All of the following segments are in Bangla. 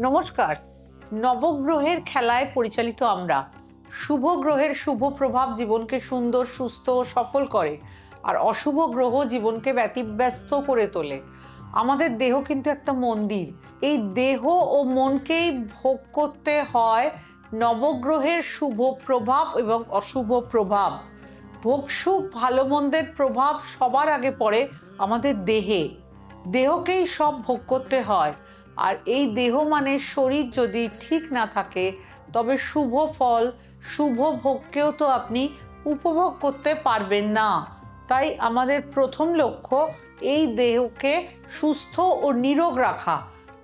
নমস্কার। নবগ্রহের খেলায় পরিচালিত আমরা। শুভ গ্রহের শুভ প্রভাব জীবনকে সুন্দর, সুস্থ ও সফল করে আর অশুভ গ্রহ জীবনকে ব্যতিব্যস্ত করে তোলে। আমাদের দেহ কিন্তু একটা মন্দির। এই দেহ ও মনকেই ভোগ করতে হয় নবগ্রহের শুভ প্রভাব এবং অশুভ প্রভাব। ভোগসুখ ভালো মন্দের প্রভাব সবার আগে পড়ে আমাদের দেহে। দেহকেই সব ভোগ করতে হয়। আর এই দেহ মানে শরীর যদি ঠিক না থাকে, তবে শুভ ফল, শুভ ভোগকেও তো আপনি উপভোগ করতে পারবেন না। তাই আমাদের প্রথম লক্ষ্য, এই দেহকে সুস্থ ও নিরোগ রাখা।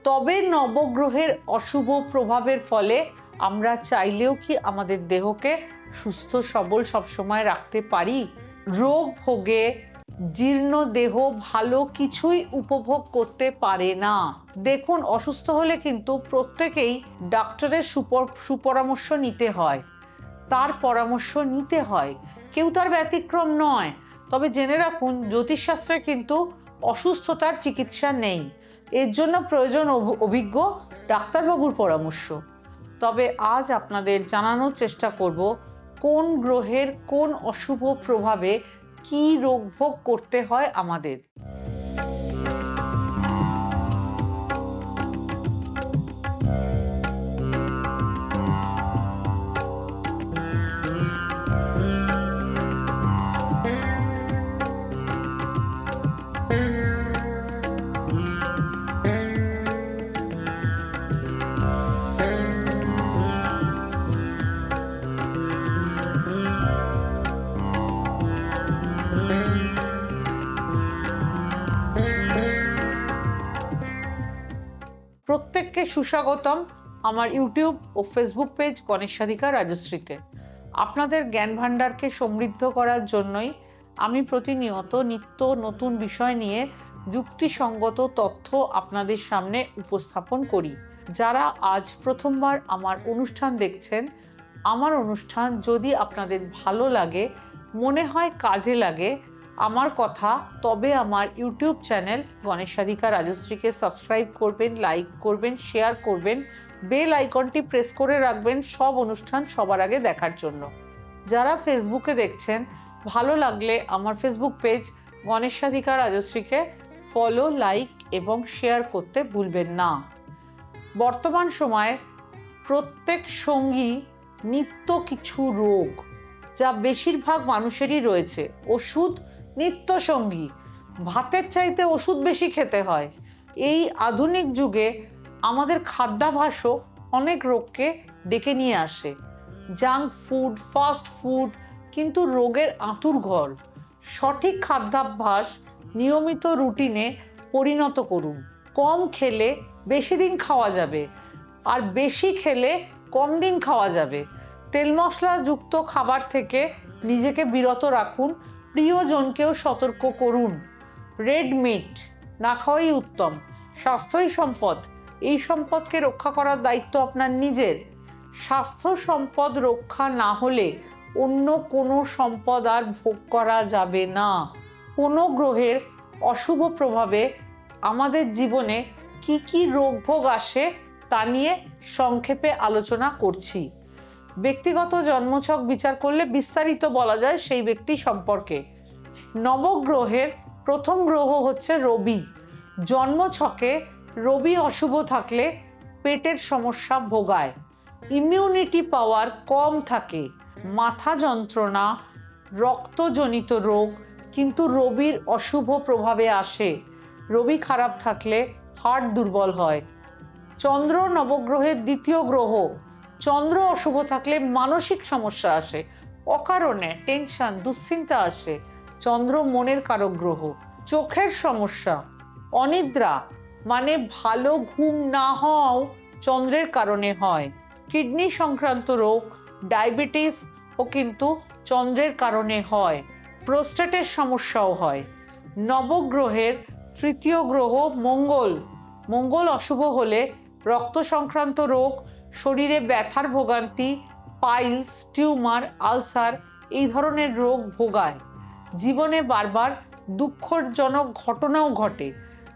তবে নবগ্রহের অশুভ প্রভাবের ফলে আমরা চাইলেও কি আমাদের দেহকে সুস্থ সবল সবসময় রাখতে পারি? রোগ ভোগে জীর্ণ দেহ ভালো কিছুই উপভোগ করতে পারে না। দেখুন, অসুস্থ হলে কিন্তু প্রত্যেকেই ডাক্তারের সুপর, সুপরামর্শ নিতে হয়। তার পরামর্শ নিতে হয়। কেউ তার ব্যতিক্রম নয়। তবে জেনে রাখুন, জ্যোতিষশাস্ত্রে কিন্তু অসুস্থতার চিকিৎসা নেই। এর জন্য প্রয়োজন অভ- অভিজ্ঞ ডাক্তারবাবুর পরামর্শ। তবে আজ আপনাদের জানানোর চেষ্টা করব, কোন গ্রহের কোন অশুভ প্রভাবে কি রোগ ভোগ করতে হয় আমাদের? সুস্বাগতম আমার ইউটিউব ও ফেসবুক পেজ গণেশ সাধিকা রাজশ্রীতে। আপনাদের জ্ঞান ভাণ্ডারকে সমৃদ্ধ করার জন্যই আমি প্রতিনিয়ত নিত্য নতুন বিষয় নিয়ে যুক্তিসঙ্গত তথ্য আপনাদের সামনে উপস্থাপন করি। যারা আজ প্রথমবার আমার অনুষ্ঠান দেখছেন, আমার অনুষ্ঠান যদি আপনাদের ভালো লাগে, মনে হয় কাজে লাগে আমার কথা, তবে আমার ইউটিউব চ্যানেল গণেশ সাধিকা রাজশ্রীকে সাবস্ক্রাইব করবেন, লাইক করবেন, শেয়ার করবেন, বেল আইকনটি প্রেস করে রাখবেন সব অনুষ্ঠান সবার আগে দেখার জন্য। যারা ফেসবুকে দেখছেন, ভালো লাগলে আমার ফেসবুক পেজ গণেশ সাধিকা রাজশ্রীকে ফলো, লাইক এবং শেয়ার করতে ভুলবেন না। বর্তমান সময়ে প্রত্যেক সঙ্গী নিত্য কিছু রোগ, যা বেশিরভাগ মানুষেরই রয়েছে। ওষুধ নিত্য সঙ্গী ভাতের চাইতে ওষুধ বেশি খেতে হয়। এই আধুনিক যুগে আমাদের খাদ্যাভাসও অনেক রোগকে ডেকে নিয়ে আসে। জাঙ্ক ফুড, ফাস্ট ফুড কিন্তু রোগের আঁতুর ঘর। সঠিক খাদ্যাভ্যাস নিয়মিত রুটিনে পরিণত করুন। কম খেলে বেশি দিন খাওয়া যাবে আর বেশি খেলে কম দিন খাওয়া যাবে। তেল মশলাযুক্ত খাবার থেকে নিজেকে বিরত রাখুন প্রিয়জনকেও সতর্ক করুন। রেড মিট, না খাওয়াই উত্তম। স্বাস্থ্যই সম্পদ। এই সম্পদকে রক্ষা করার দায়িত্ব আপনার নিজের। স্বাস্থ্য সম্পদ রক্ষা না হলে অন্য কোনো সম্পদ আর ভোগ করা যাবে না। কোনো গ্রহের অশুভ প্রভাবে আমাদের জীবনে কি কি রোগ ভোগ আসে তা নিয়ে সংক্ষেপে আলোচনা করছি। ব্যক্তিগত জন্মছক বিচার করলে বিস্তারিত বলা যায় সেই ব্যক্তি সম্পর্কে। নবগ্রহের প্রথম গ্রহ হচ্ছে রবি। জন্মছকে রবি অশুভ থাকলে পেটের সমস্যা ভোগায়। ইমিউনিটি পাওয়ার কম থাকে। মাথা যন্ত্রণা, রক্তজনিত রোগ কিন্তু রবির অশুভ প্রভাবে আসে। রবি খারাপ থাকলে হার্ট দুর্বল হয়। চন্দ্র নবগ্রহের দ্বিতীয় গ্রহ চন্দ্র অশুভ থাকলে মানসিক সমস্যা আসে, অকারণে টেনশন দুশ্চিন্তা আসে। চন্দ্র মনের কারক গ্রহ চোখের সমস্যা, অনিদ্রা মানে ভালো ঘুম না হওয়াও চন্দ্রের কারণে হয়। কিডনি সংক্রান্ত রোগ, ডায়াবেটিস ও কিন্তু চন্দ্রের কারণে হয়। প্রোস্টেটের সমস্যাও হয়। নবগ্রহের তৃতীয় গ্রহ মঙ্গল। মঙ্গল অশুভ হলে রক্ত সংক্রান্ত রোগ শরীরে ব্যথার ভোগান্তি, পাইলস, টিউমার, আলসার, এই ধরনের রোগ ভোগায়। জীবনে বারবার দুঃখজনক ঘটনাও ঘটে।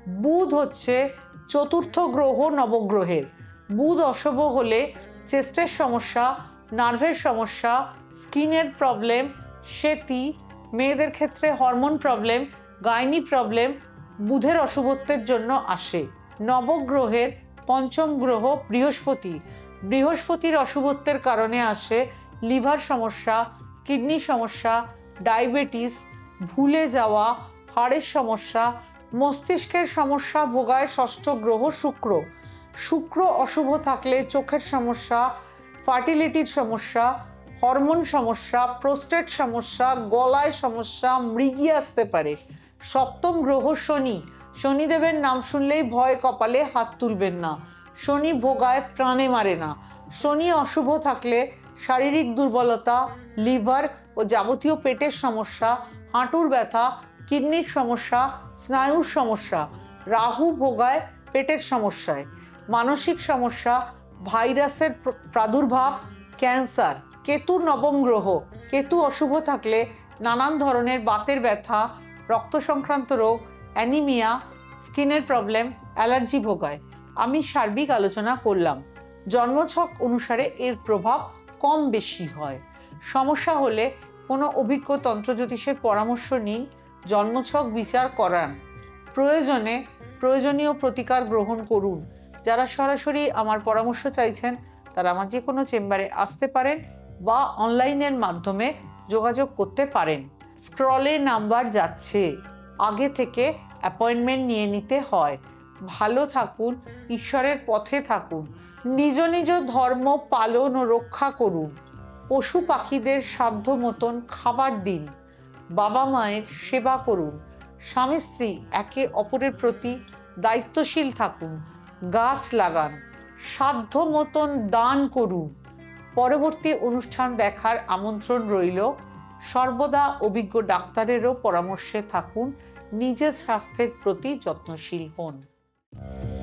বুধ হচ্ছে চতুর্থ গ্রহ নবগ্রহের। বুধ অশুভ হলে চেস্টের সমস্যা, নার্ভের সমস্যা, স্কিনের প্রবলেম, সেতি, মেয়েদের ক্ষেত্রে হরমোন প্রবলেম, গাইনি প্রবলেম বুধের অশুভত্বের জন্য আসে। নবগ্রহের পঞ্চম গ্রহ বৃহস্পতি। বৃহস্পতির অশুভত্বের কারণে আসে লিভার সমস্যা, কিডনি সমস্যা, ডায়াবেটিস, ভুলে যাওয়া, হাড়ের সমস্যা, মস্তিষ্কের সমস্যা, ভোগায় ষষ্ঠ গ্রহ শুক্র। শুক্র অশুভ থাকলে চোখের সমস্যা, ফার্টিলিটির সমস্যা, হরমোন সমস্যা, প্রোস্টেট সমস্যা, গলায় সমস্যা, মৃগী আসতে পারে। সপ্তম গ্রহ শনি। শনিদেবের নাম শুনলেই ভয় কপালে হাত তুলবেন না। শনি ভোগায় প্রাণে মারে না। শনি অশুভ থাকলে শারীরিক দুর্বলতা, লিভার ও যাবতীয় পেটের সমস্যা, হাঁটুর ব্যথা, কিডনির সমস্যা, স্নায়ুর সমস্যা, রাহু ভোগায় পেটের সমস্যায়। মানসিক সমস্যা, ভাইরাসের প্রাদুর্ভাব, ক্যান্সার, কেতু নবম গ্রহ। কেতু অশুভ থাকলে নানান ধরনের বাতের ব্যথা রক্ত সংক্রান্ত রোগ, অ্যানিমিয়া, স্কিনের প্রবলেম, অ্যালার্জি ভোগায়। আমি সার্বিক আলোচনা করলাম। জন্মছক অনুসারে এর প্রভাব কম বেশি হয়। সমস্যা হলে কোনো অভিজ্ঞ তন্ত্রজ্যোতিষের পরামর্শ নিন, জন্মছক বিচার করান। প্রয়োজনে প্রয়োজনীয় প্রতিকার গ্রহণ করুন। যারা সরাসরি আমার পরামর্শ চাইছেন, তারা আমার যে কোনো চেম্বারে আসতে পারেন বা অনলাইনের মাধ্যমে যোগাযোগ করতে পারেন। স্ক্রলে নাম্বার যাচ্ছে। আগে থেকে অ্যাপয়েন্টমেন্ট নিয়ে নিতে হয়। ভালো থাকুন, ঈশ্বরের পথে থাকুন, নিজ নিজ ধর্ম পালন ও রক্ষা করুন, পশু পাখিদের সাধ্য মতন খাবার দিন, বাবা মায়ের সেবা করুন, স্বামী স্ত্রী একে অপরের প্রতি দায়িত্বশীল থাকুন, গাছ লাগান, সাধ্য মতন দান করুন। পরবর্তী অনুষ্ঠান দেখার আমন্ত্রণ রইল। সর্বদা অভিজ্ঞ ডাক্তারেরও পরামর্শে থাকুন, নিজের স্বাস্থ্যের প্রতি যত্নশীল হন।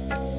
Bye.